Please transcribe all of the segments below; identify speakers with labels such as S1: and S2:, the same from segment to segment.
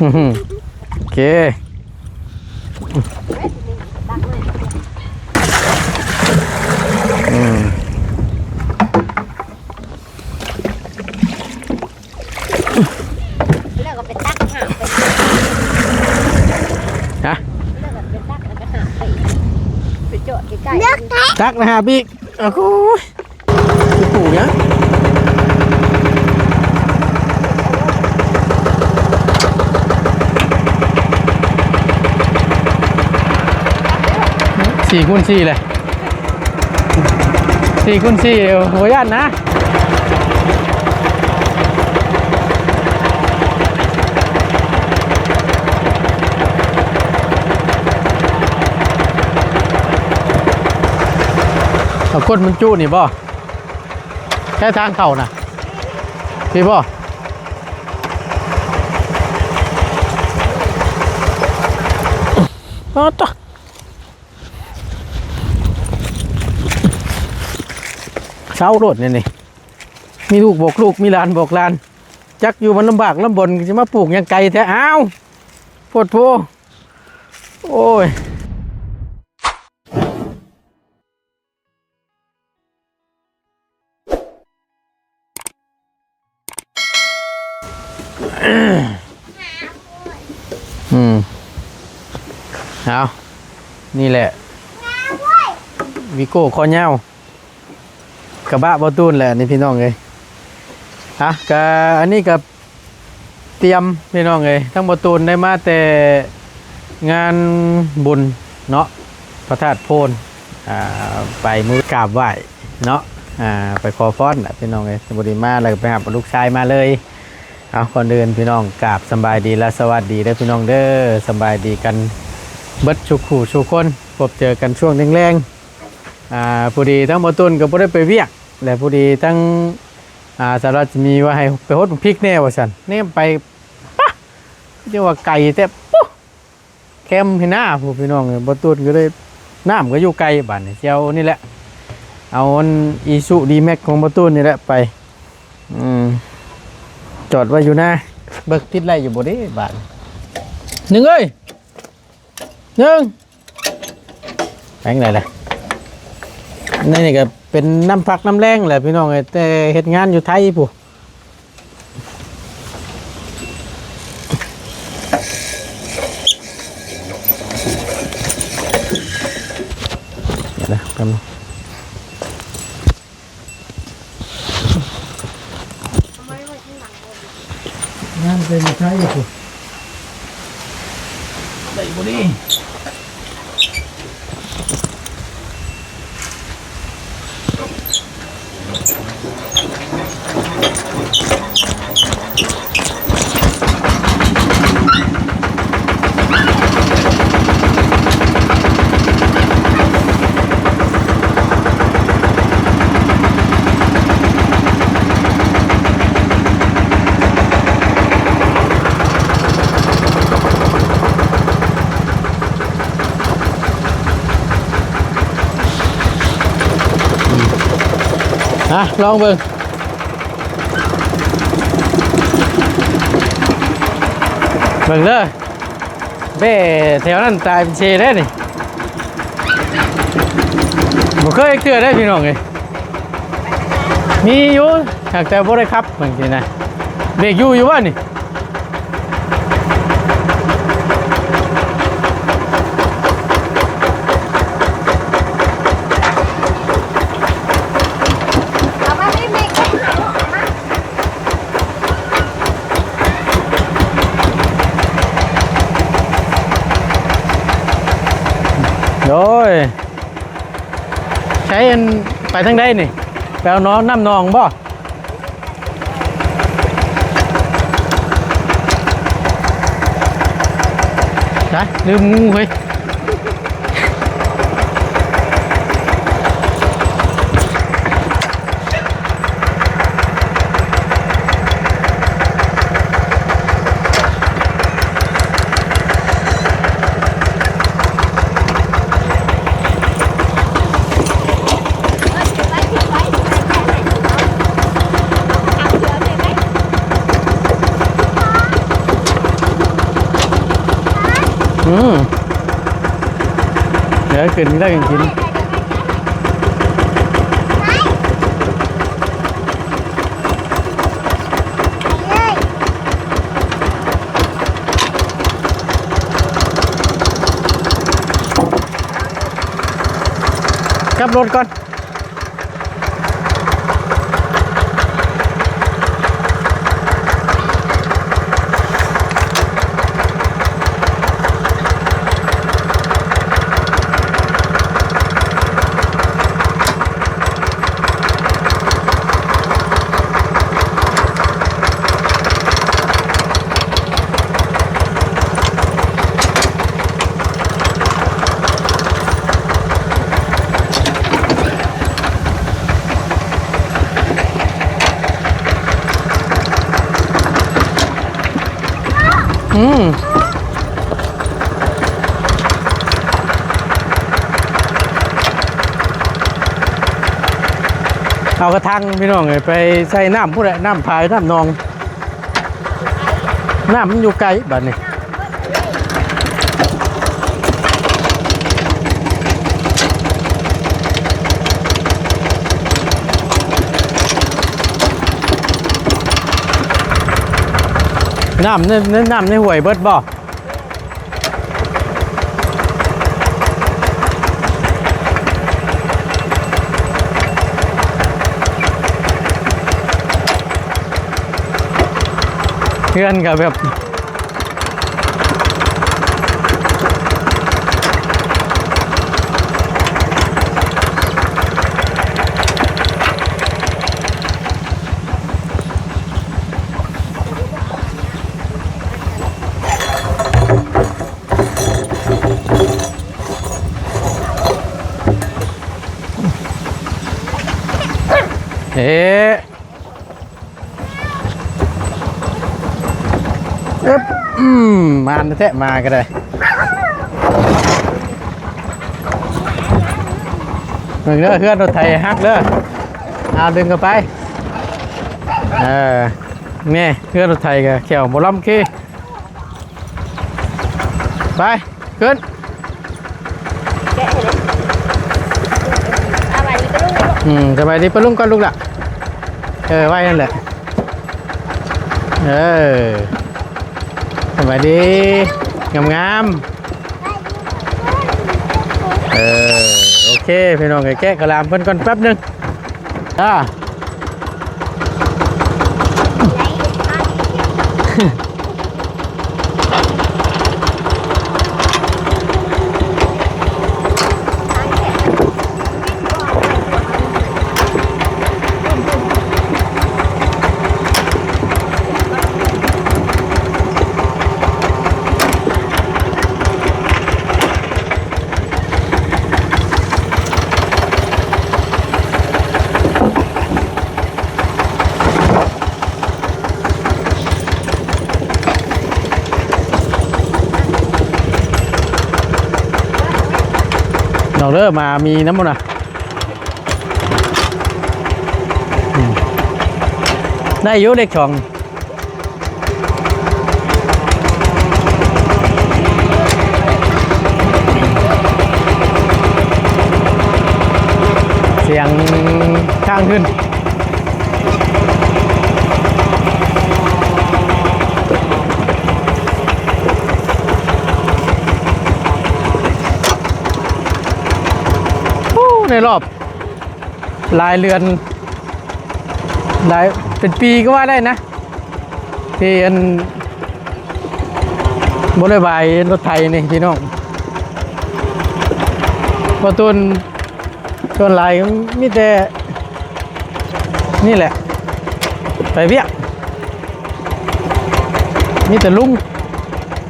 S1: อื้อหือโอเคอืม
S2: แล้วก็ไปตักหาไป
S1: ฮะ
S2: แล้วก็ไปตักแล้วก็หาไปไปจอดใกล้ๆ
S1: ตักนะฮะพี่โอ้โหพี่ปู่เนี่ย สี่คูณสี่เลยสี่คูณสี่หัวยันนะเอาก้นมันจู้นี่บ่แค่ทางเข่าน่ะพี่บ่อ๋อต่อ เช้ารถเนี่ยนี่มีลูกบอกลูกมีหลานบอกหลาน จักอยู่มันลำบากลำบนจะมาปลูกหยังไกลแท้อ้าวปวดโพโอ้ยอืมเอานี่แหละ วิโก้คอเงาว กระบะบอตูนแหละนี่พี่น้องเลยฮะกะอันนี้กับเตรียมพี่น้องเลยทั้งบอตูนได้มาแต่งานบุญเนาะพระธาตุโพนอ่าไปมือกราบไหว้เนาะอ่าไปขอฟ้อนนะพี่น้องเลยบริมาแล้วก็ไปหาลูกชายมาเลยเอาก่อนเดินพี่น้องกราบสบายดีและสวัสดีเด้พี่น้องเด้อสบายดีกันเบิดชุกขู่ชุกคนพบเจอกันช่วงแรงๆอ่าผู้ดีทั้งหมดตุนก็บ่ได้ไปเวียก และผู้ดีทั้งอ่าสารัตมีว่าให้ไปโฮดพริกแน่ว่าซั่นแนี่ไปปะเรียกว่าไก่แต่ปุ๊แคมให้หน้าผู้พี่น้องบ่ตุนก็เลยน้ำก็อยู่ไกลบ้านเจ้านี่แหละ เอาอันอีสุดีแม็กของบตุนนี่แหละไปอืมจอดไว้อยู่นะเบิกติดไรอยู่บ่เด้บ้าทหนึ่งเอ้ยหนึ่งแพงไหนล่ะนี่นี่ก็ เป็นน้ำพักน้ำแรงแหละพี่น้องเอ้ยแต่เฮ็ดงานอยู่ไทยผู้เดี๋ยวนะแป๊บนึงงานเป็นไทยผู้ได้บ่ดี ฮะลองเบิ่งเบิ่งเด้อเบ้แถวนั้นตายเป็นเชได้นี่บ่เคยเตือได้พี่น้องเลยมีอยู่หากแต่บ่ได้ขับเหมือนกันนะเบรกอยู่อยู่ว่านี่
S2: เอามาไม่ไม่แค่หาลูกเอามา
S1: โอ้ยใช้ อันไปทางใดนี่แปเอาน้องน้ำนองบ่ใช่ลืมงูเฮ้ย ดี๋ยวขึ้นได้กันกินกลับรถก่อน เอางพี่น้องเลยไปใส่น้ำผู้ใดน้ำพายน้ำนอง น้ำมันอยู่ไกลบัดนี้น้ำในในน้ำในห่วยเบิดบ่ เพื่อนกับแบบเอ๊ มมาแท้มาก็ได้เมืองเด้อเพื่อนรถไทยฮักเด้อเอาดึงกันไปเออนี่เพื่อนรถไทยกับเขียวบอลลัมคีไปขึ้น
S2: แกะเลยเอาไปนี่ก็ลูก
S1: อืมสบายดีปะลุงก่อนลูกละเออไว้นั่นแหละเออ สบาดีงามงามๆเออโอเคพี่น้องแก้กระลามเพิ่นก่อนแป๊บหนึงอ่า เราเริ่มมามีน้ำมันอะได้ยุเด็กช่องเสียงข้างขึ้น ในรอบหลายเรือนหลายเป็นปีก็ว่าได้นะที่อันบริบายรถไทยนี่พี่น้องพอต้นต้นลายมีแต่นี่แหละ ไปเวียกมีแต่ลุง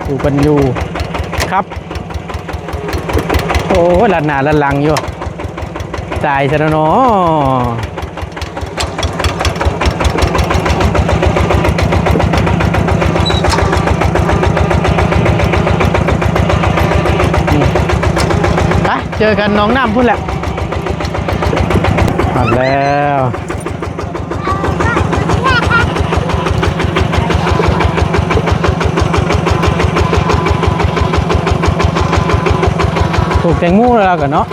S1: อยู่กันอยู่ครับ โอ้ยลันหนาลันหลังอยู่ ตายซะแล้วเนาะอืมไปเจอกันหน้องน้ำพุ่นแหละมาแล้วแตงโมแล้วกันเนาะ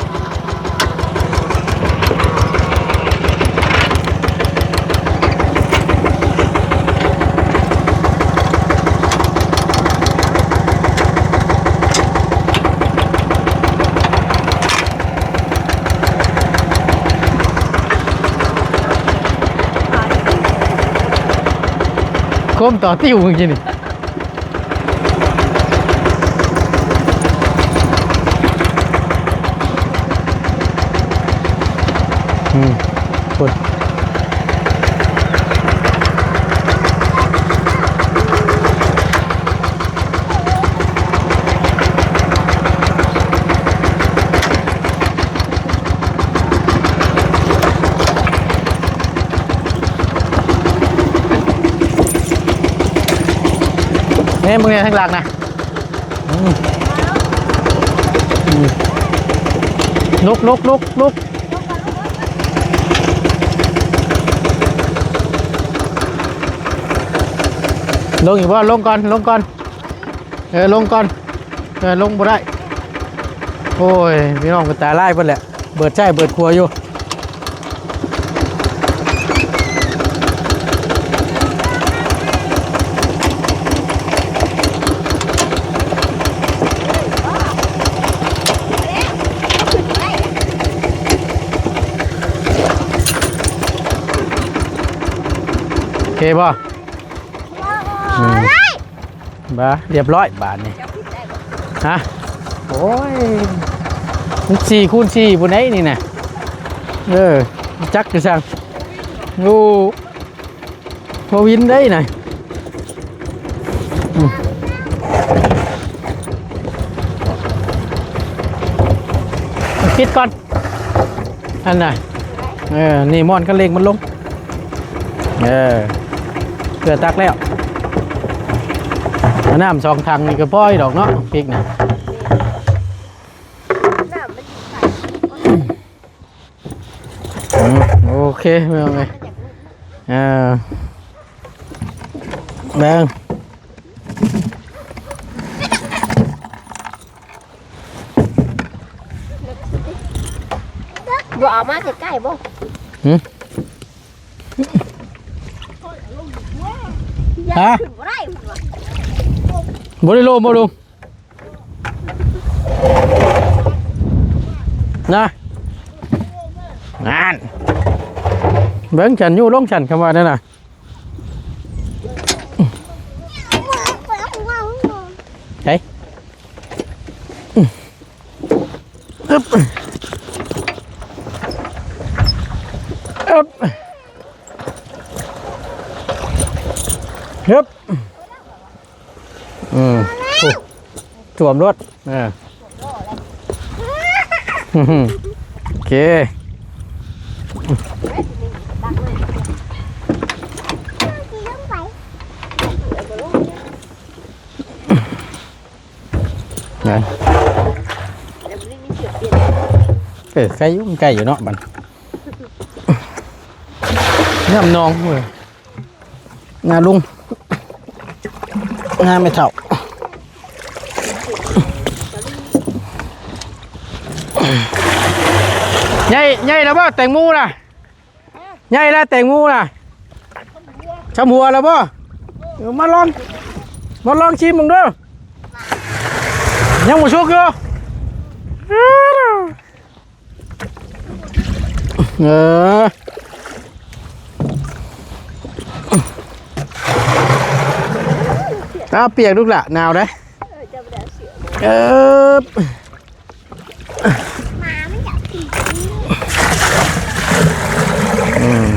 S1: คมต่อติ้วจริงๆนี่อืมกด นี่มึงเนี่ยทั้งหลักนะลุกลุกลุกลุกลงอีกว่าลงก่อนลงก่อนเออลงก่อนเออลงบ่ได้โอ้ยพี่น้องก็ตาไล่เพิ่นแหละเบิดใจเบิดครัวอยู่ เคป่ะบ้าเรียบร้อยบาทนี่ฮะโอ้ยมันสี่คูณสี่บนไหนนี่นะเออจักจะสั่งงูมาวินได้น่ะอืมปิดก่อน อันน่ะเออ นี่มอนก็เล็งมันลง เออ เกลือตักแล้วเอาน้ำสองทางนี่ก็ป้อยดอกเนาะพริกนะ
S2: น้ำมันใส่
S1: อืมโอเคไม่เอาไงเออแบง
S2: บ่เอามาใกล้ๆบ่
S1: ฮะ
S2: ขึ้นบ่ได้พุ่นว่ะ
S1: บริโลมบริโลมนะงานเบิ้งฉันอยู่ลงฉันคำว่านั่นน่ะเฮ้ยอึ๊บอึ๊บฮึบอืมโอ้ส วมรถเออโอเคน
S2: เดี๋ยวมันมีเอ
S1: ออใกล้อยุ่งใกล้อยู่เนาะบันน้ำนองเว้ยงาลุงงาไม่เท่า ใหญ่ใหญ่แล้วบ่แตงโมูน่ะใหญ่แล้วแตงโมูน่ะชำหัวแล้วบ่เดี๋ยวมาลองมาลองชิมมึงเด้อยังบ่ชุกอยู่เออเอาเปียกลูกละหนาวได้
S2: เออจะบ่ได้เสือ
S1: เออ
S2: มาไม่อยากกิน
S1: อืม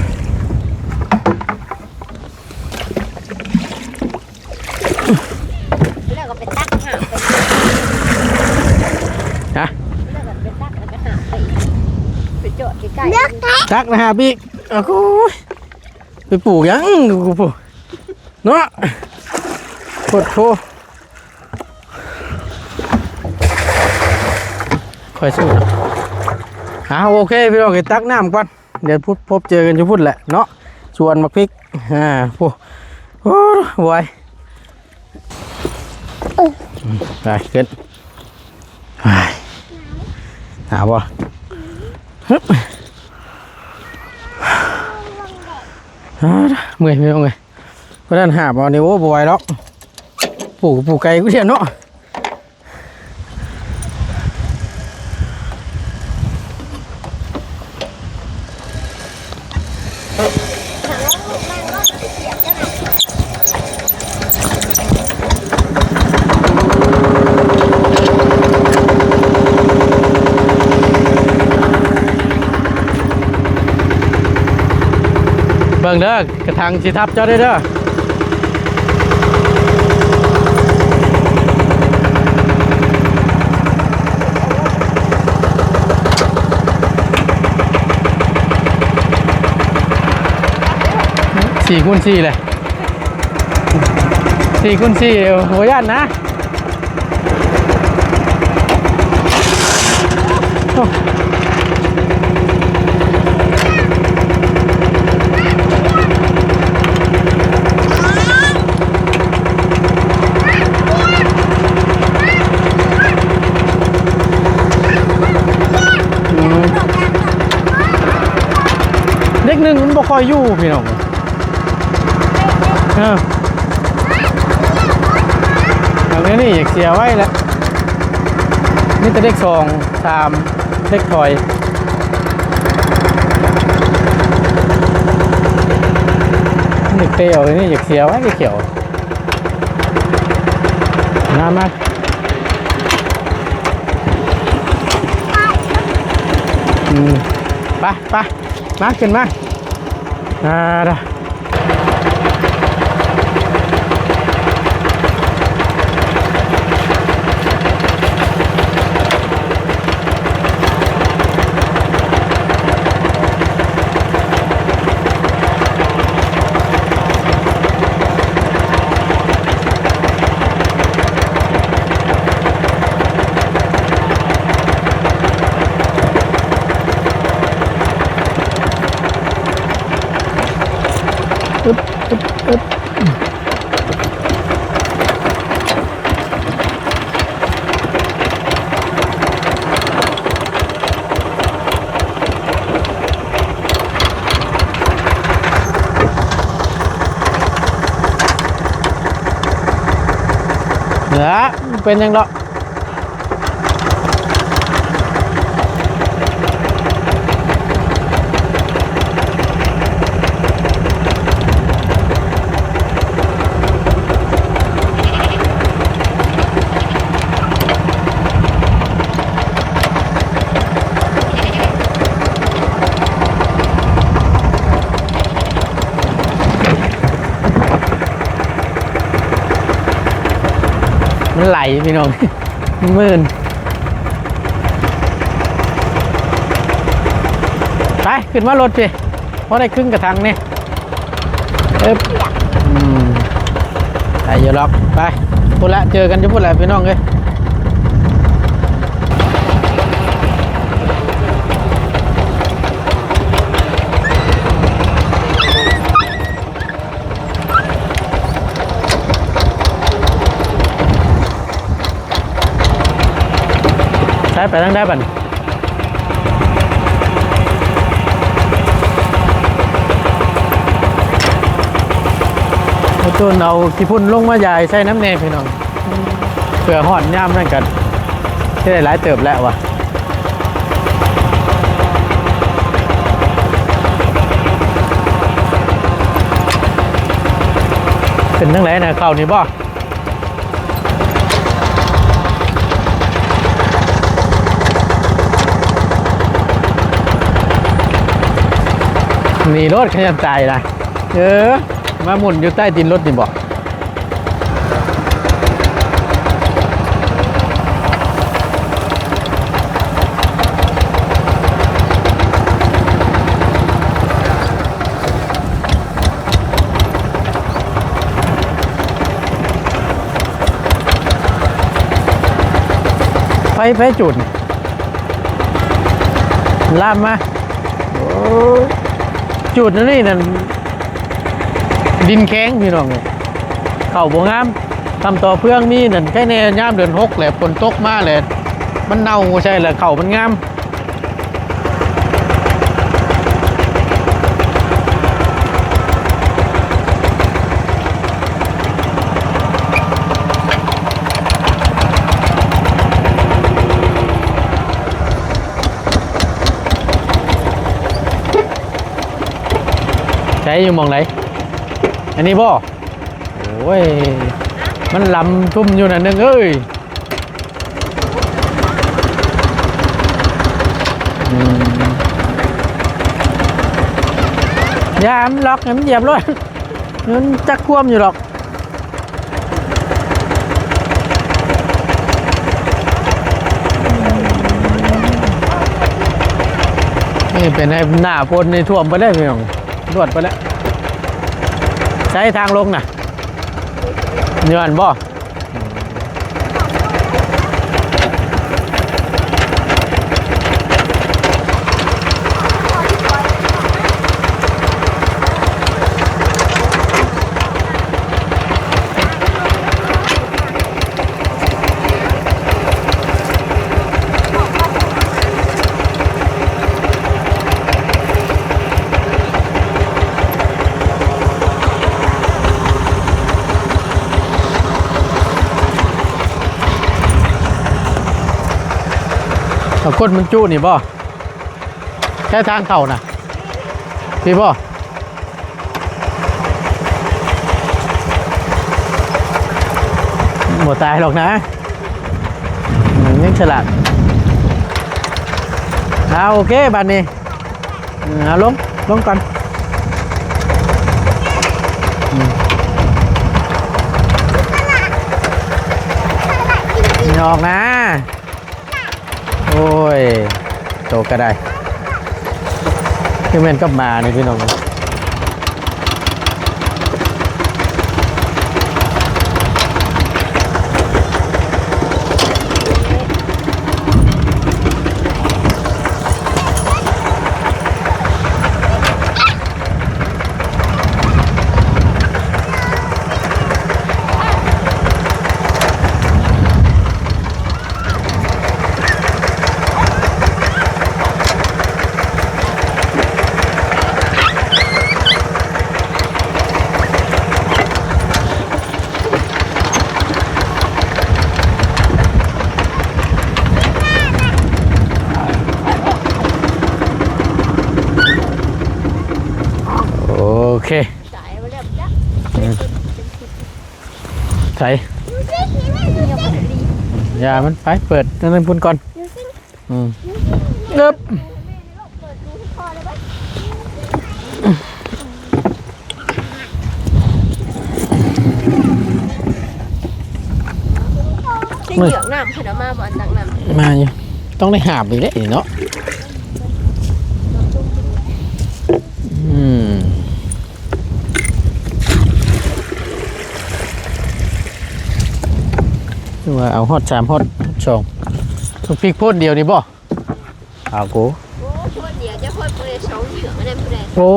S2: แล้วก็ไปตักหาไป
S1: ฮะ
S2: แล้วก็ไปตักแล้วก็หาไปไปจอดใกล้ ๆ
S1: ตักนะฮะพี่โอ้โหไปปลูกยังกูปลูกเนาะปวดโพค่อยสู้นะอ่าโอเคพี่น้องไปตักน้ำก่อนเดี๋ยวพุดพบเจอกันจะพูดแหละเนาะชวนมาพริกอ่าโอ้โหไวอืมไปขึ้นไปหาบ่ฮึบอ่า เมื่อยไม่ต้องเลยก็ด้าะนั้นหาบ่นี่โอ้บ่ไหวหรอกปลูกปลูกไก่กูเดียวเนาะ บิ่งเด้อกระทังสิทับเจ้าได้เด้อสี่คูณสี่เลยสี่คูณสี่หัวยันนะโอ้มเด็กหนึ่งมันบ่ค่ อยอยู่พี่น้องเออทางนี้นี่อยากเสียไว้แล้วนี่แต่เด็กสองสามเด็กถอยเด็กเตะออกเลยนี่อยากเสียไว้ไอ้เขียวมามาอืมไปไปมาขึ้นมา อ่ ออึ๊บอึ๊บอึ๊บเหนือเป็นยังดอก มันไหลพี่น้องมันมื่นไป ขึ้นมารถพี่เพราะได้ครึ่งกระทังเนี่ยเอ๊บอืมไปเยอะล็อกไปพูดละเจอกันจะพูดละพี่น้องเลย ใช้ไปทั้งได้บันจนเอาขี้พุ่นลงมาใหญ่ใส่น้ำเนยพี่น้องเผื่อหอดย่ามนั่นกันที่ได้หลายเติบแล้ววะเป็นทั้งไหนนะเข้านี่บ่ นี่รถขยันใจนะเออ มาหมุนอยู่ใต้ดินรถนี่บอกไฟไฟจุดนี่ลามมาโอ้ จุดนั่นนี่นั่นดินแข็งพี่น้องเลยเข่าบ่งามทำต่อเพื่องมีนั่นแค่แน่ย่ามเดือนหกแหละฝนตกมาแหละมันเน่าใช่แหละเข่ามันงาม อยู่มองไหนอันนี้บ่โอ้ย มันลำทุ่มอยู่นั่นนึงเอ้ยอย่ามันล็อกมันเหยียบเลยมันจักคว่มอยู่หรอกนี่เป็นให้หน้าพนในท่วมไปแล้วพี่น้องรวดไปแล้ว ใช้ทางลงน่ะเนื่อนบ่ เอาก้นมันจู้นี่บ่ใช้ทางเข่าน่ะพี่บ่หมดตายหรอกนะนยังฉลาดเอาโอเคบัดนี้เอาลง ลงก่อนยออกนะ โอ้ย โตก็ได้ที่แม่นก็มานี่พี่น้อง ใส่
S2: เงียบไปดี
S1: ยามันไปเปิดนั่นนพุ่นก่อนอืมเอิบ
S2: เปิดดูที่คอเลยไหมใช่เหยือกน้ำขนาดมาบ่อนตักน้ำ
S1: มาอยู่ต้องได้หาบอีกแล้วนี่เนาะ คือว่าเอาฮอตสามฮอตสองทุกพริกพ่นเดียวนี่บ่เอากู
S2: โอ้คนเดียวจะคนเปรย์สองเหยือกไม่ได้ผู้ใด
S1: โอ้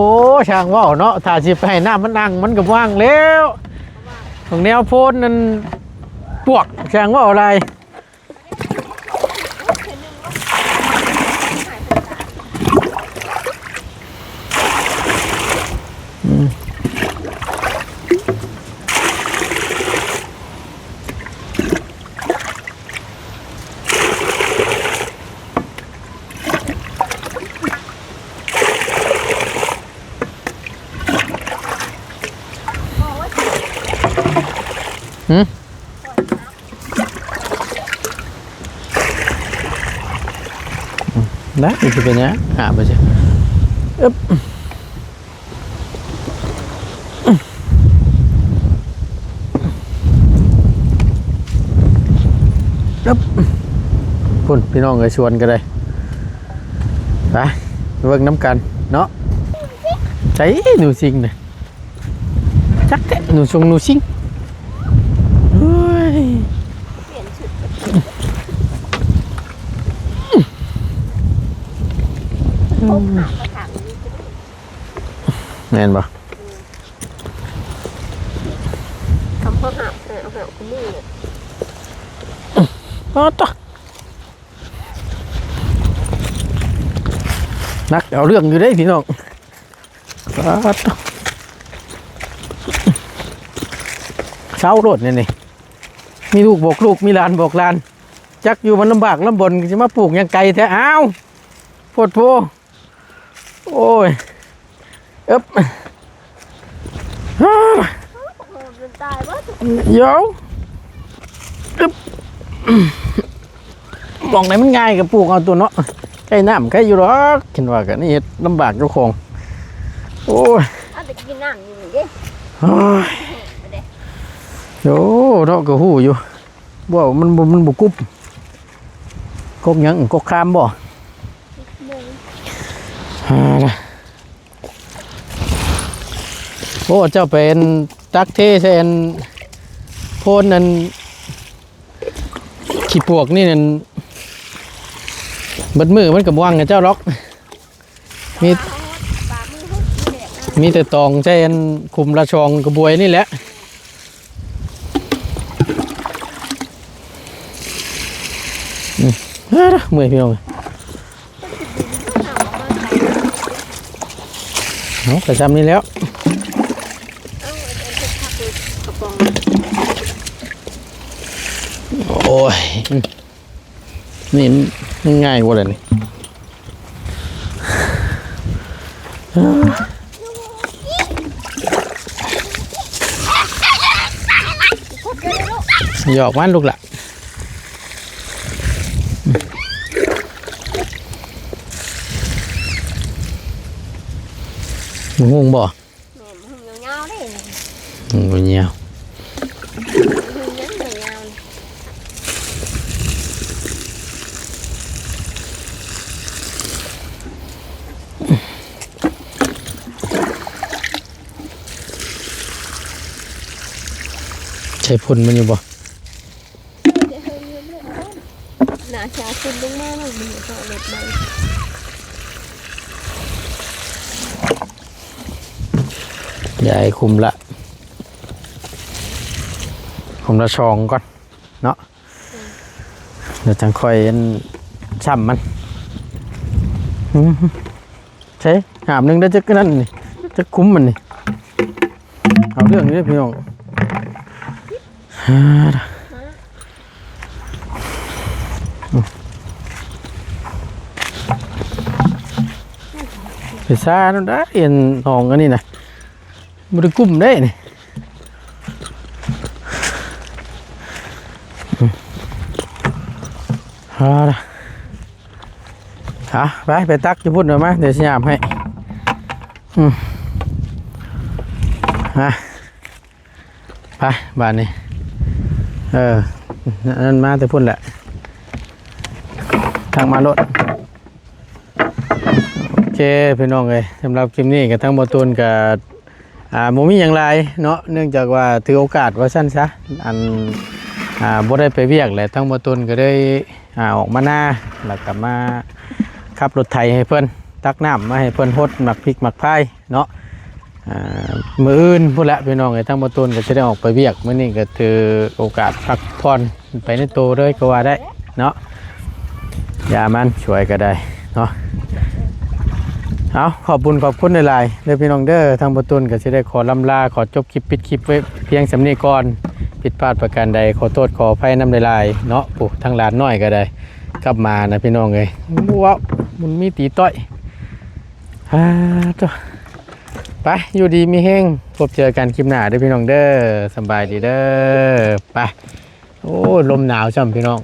S1: ช่างว่าวเนาะถ้าสิไปให้น้ำมันนั่งมันก็ว่างแล้วของแนวโพนนั่นปวกช่างว่าวอะไร ได้มันจะเป็นยังไงหาไปสิอึ๊บอึ๊บพุ่นพี่น้องเลยชวนกันเลยไปเวิร์กน้ำกันเนาะใจหนูซิงเนี่ยจักแท้หนูชงหนูซิงเฮ้ย
S2: เปลี่ยนชุ ดพกหามมาถามนี้
S1: แม่นปะ
S2: คำพกหามเออเอาหามคุณมือเนี่ย
S1: อ๋อต่อนักเอาเรื่องอยู่ได้พี่น้องอ๋อต่อเช้ารถเนี่ยนี่มีลูกบอกลูกมีหลานบอกหลาน จักอยู่มันลำบากลำบนจะมาปลูกหยังไกลแท้อ้าวโพดโพ โอ้ยเอ๊บตายว่าเดี๋ยวอึ๊บมองไหนมันง่ายกับปลูกเอาตัวเนาะใกล้น้ำใกล้อยู่หรอกคิดว่ากันนี่ลำบากเจ้าของโอ้ย
S2: เย่เท่
S1: โอ้เนาะก็หูอยู่บ่มันมันบุกุบกบยังกบคามบ่่าละโอ้เจ้าเป็นตักเทใช่อันโพนนั่นขี้ปวกนี่นั่นบัดมือมันกับว่างกับเจ้าล็อก มี
S2: มีแต่
S1: ตองใช่อันคุมระชองกระบวยนี่แหละเอาล่ะเมื่อยพี่น้อง เอากระชับนี้แล้วโอ้ย นี่ง่ายกว่าเลยนี่หยอกมันลูกหละ งงบ่
S2: มึงาวๆเด้
S1: งงเงียว
S2: งยังยา
S1: ใช้พ่นมันอยู่บ่
S2: หนาชาคุณลงมาหน่อยมึงจะเอาเล็บไป
S1: อ ยาให้คุมละ คุมละชองก่อน เนาะเดี๋ยวจังค่อยช้ำมันใช่หามหนึ่งได้จะกนั่นนี่จะคุ้มมันนี่ เอาเรื่องนี้เพี่น้องฮ่าไปซ่านั่นได้เอ็นทองอันนี้นะ บริกุ้มได้นี่ฮะฮะไปไปตักจะพูดหน่อยไหมเดี๋ยวสยามให้ฮะไปบ้านนี้ เออ นั่นมาแต่พุ่นแหละ ทางมารถโอเคพี่น้องเลยสำหรับคลิปนี้กับทั้งบตูนกับ อ่าโมมีอย่างไรเนาะเนื่องจากว่าถือโอกาสว่าสั้นซะอันอ่าบ่ได้ไปเวียกแหละทั้งบตูนก็ได้อ่าออกมาหน้าแล้วก็มาขับรถไถให้เพิ่นตักน้ำมาให้เพิ่นฮดหมักพริกหมักพายเนาะอ่ามืออื่นพูดละพี่น้องเลยทั้งบตูนก็จะได้ออกไปเวียกมื้อนี้ก็ถือโอกาสพักผ่อนไปในตัวเลยก็ว่าได้เนาะอย่ามันช่วยก็ได้เนาะ เอาขอบคุญขอบคุณหลายๆเด้อพี่น้องเด้อทางประตุนก็สิได้ขอลำลาขอจบคลิปปิดคลิปไว้เพียงสำนีก่อนผิดพลาดประการใดขอโทษขออภัยน้ำหลายๆเนาะปู่ทางหลานน้อยก็ได้ กลับมานะพี่น้องเอ้ยว้าวมันมีตีต้อยฮ่าจ้ะไปอยู่ดีมีเฮงพบเจอกันคลิปหน้าเด้อพี่น้องเด้อสบายดีเด้อไปโอ้ลมหนาวช่ำพี่น้อง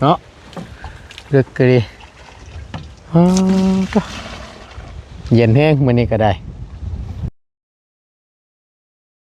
S1: เนาะเลือกกะดีฮ่าจ้ะ เย็นแห้งมื้อนี้ก็ได้